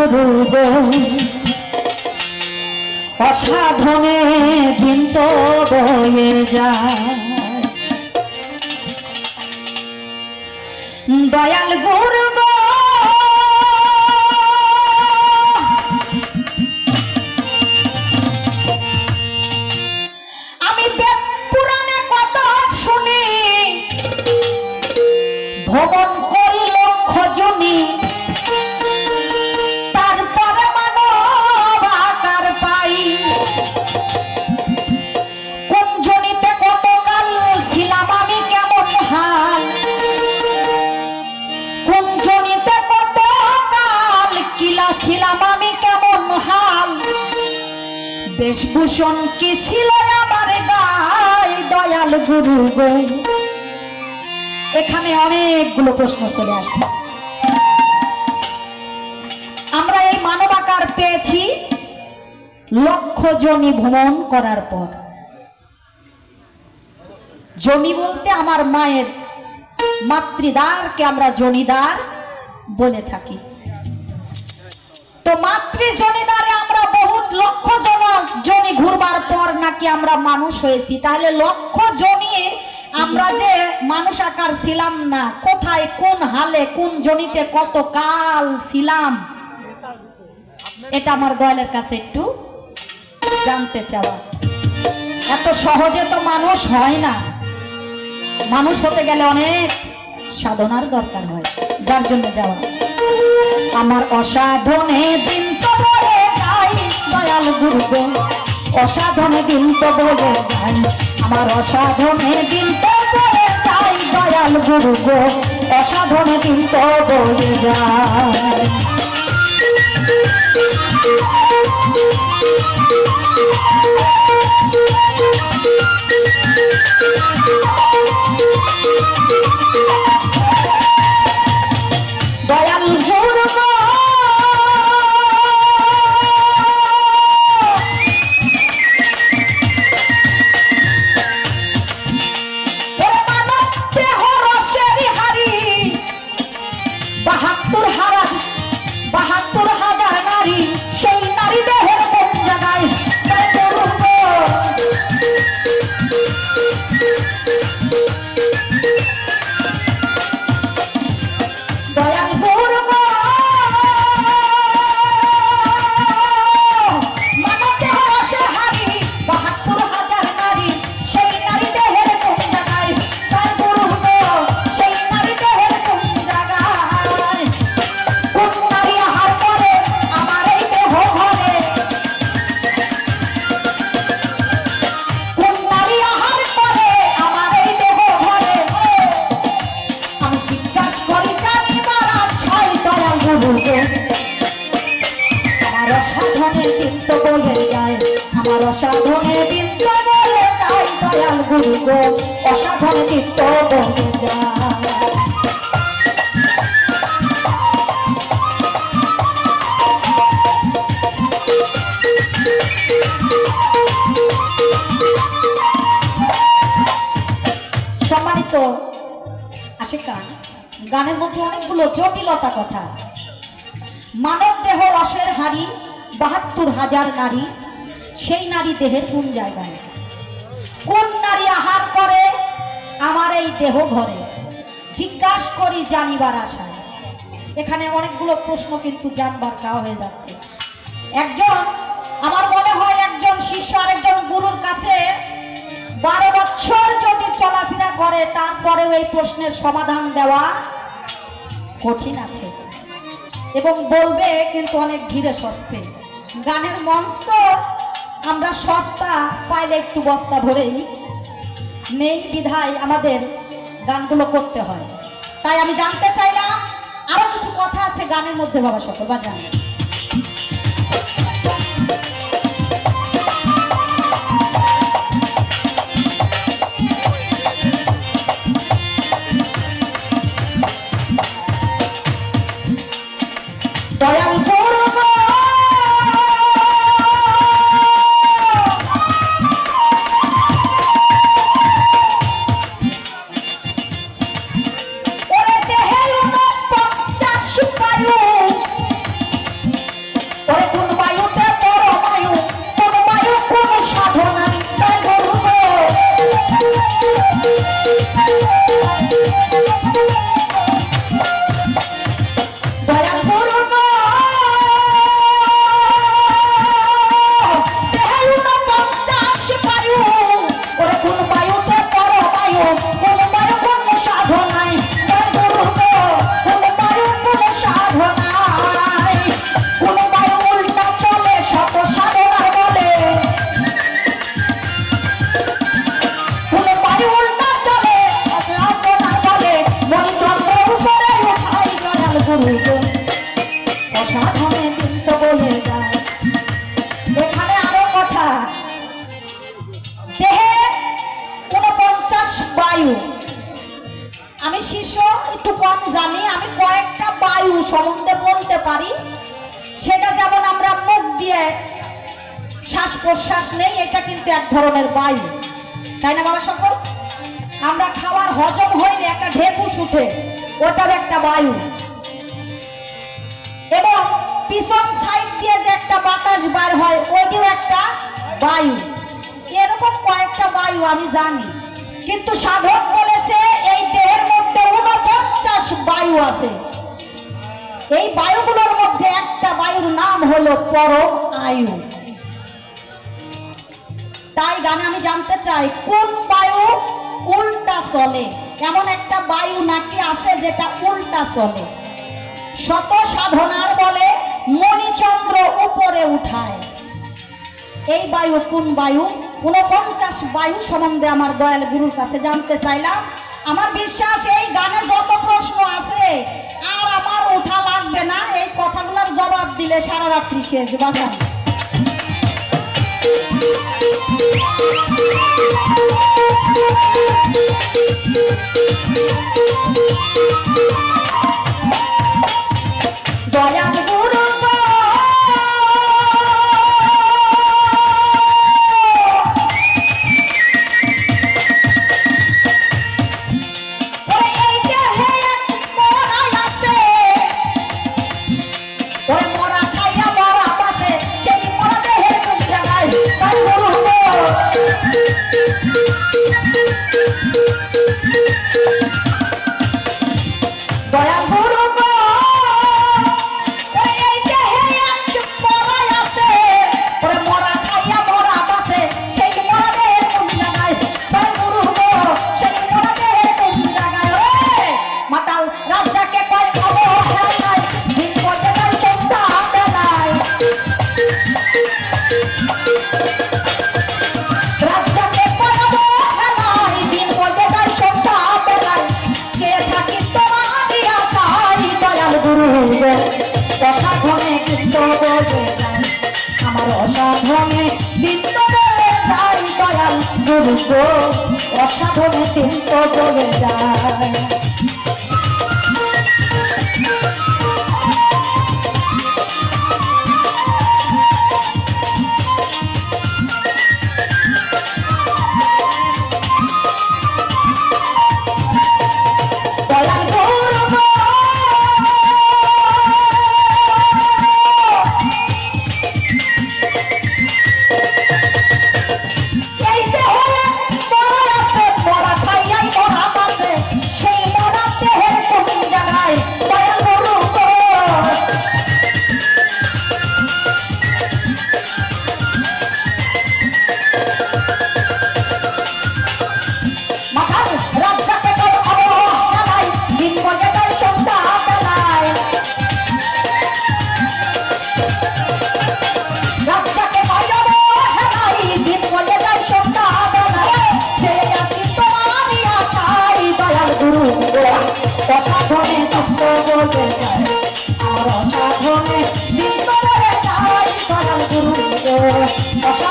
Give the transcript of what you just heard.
গুরু অসাধনে দিন তো বয়ে যায়। দয়াল গুরু গো। আমি পুরাণে কত শুনি। ভ্রমণ করি লক্ষ জনি ছিলাম আমি কেমন হাল। বেশভূষণ কি ছিল আমার গায়? দয়াল গুরু গো। এখানে অনেকগুলো প্রশ্ন চলে আসছে। আমরা এই মানবাকার পেয়েছি লক্ষ জনি ভ্রমণ করার পর। জনি বলতে আমার মায়ের মাতৃদারকে আমরা জনিদার বলে থাকি। তো মাতৃ জনিদারে আমরা বহুত লক্ষ জন জনি ঘুরবার পর নাকি আমরা মানুষ হয়েছি। তাহলে লক্ষ জনি আমরা যে মানুষ আকার ছিলাম না, কোথায়, কোন হালে, কোন জনিতে কত কাল ছিলাম? এটা আমার দয়ালের কাছে একটু জানতে চাওয়া। এত সহজে তো মানুষ হয় না। মানুষ হতে গেলে অনেক সাধনার দরকার হয়, যার জন্য যাওয়া। আমার অসাধনে দিন তো বলে যাই দয়াল গুরু গো। অসাধনে দিন তো বলে যাই আমার অসাধনে দিন তো বলে যাই দয়াল গুরু অসাধনে দিন তো বলে যায় আমার অসাধনে দিন তো বলে যায়। আমার অসাধনে দিন বলে যায়, দয়াল গুরু গো। অসাধনে দিন বলে যায়। গানের মধ্যে অনেকগুলো জটিলতা কথা মানব দেহ রসের হাড়ি, বাহাত্তর হাজার নারী, সেই নারী দেহের কোন জায়গায়? কোন নারী আহার করে? আমার এই দেহ ঘরে। জিজ্ঞাস করি জানিবার আশায়। এখানে অনেকগুলো প্রশ্ন কিন্তু জানবার চাওয়া হয়ে যাচ্ছে। একজন, আমার মনে হয় একজন শিষ্য আরেকজন গুরুর কাছে বারো বছর যদি চলাফেরা করে, তারপরেও এই প্রশ্নের সমাধান দেওয়া কঠিন আছে। এবং বলবে কিন্তু অনেক ধীরে সস্তে গানের মঞ্চ তো আমরা সস্তা পাইলে একটু বস্তা ভরেই নেই বিধায় আমাদের গানগুলো করতে হয়। তাই আমি জানতে চাইলাম আরও কিছু কথা আছে গানের মধ্যে বাবা সকল, বা জানেন। একটু কম জানি, আমি কয়েকটা বায়ু সম্বন্ধে বলতে পারি। সেটা যেমন আমরা মুখ দিয়ে শ্বাস প্রশ্বাস নেই, এটা কিন্তু এক ধরনের বায়ু। তাই না, বাবা সকল আমরা খাওয়ার হজম হইলে একটা ঢেকুস উঠে, ওটার একটা বায়ু। এবং পিছন সাইড দিয়ে যে একটা বাতাস বার হয়, ওইটিও একটা বায়ু। এরকম কয়েকটা বায়ু আমি জানি। কিন্তু সাধক বায়ু আছে। এই বায়ুগুলোর মধ্যে একটা বায়ুর নাম হলো পরম আয়ু তাই গানে আমি জানতে চাই, কোন বায়ু উল্টা চলে? এমন একটা বায়ু নাকি আছে যেটা উল্টা চলে? শত সাধনার বলে মণিচন্দ্র উপরে উঠায়। এই বায়ু কোন বায়ু? উনপঞ্চাশ বায়ু সম্বন্ধে আমার দয়াল গুরুর কাছে জানতে চাইলাম। আমার বিশ্বাস, এই গানে যত প্রশ্ন আছে, আর আমার উঠা লাগবে না। এই কথাগুলোর জবাব দিলে সারা রাত্রি শেষ। বাজান। দয়াল আমার অসাধনে বলে যায় দয়াল গুরু চলে যায়।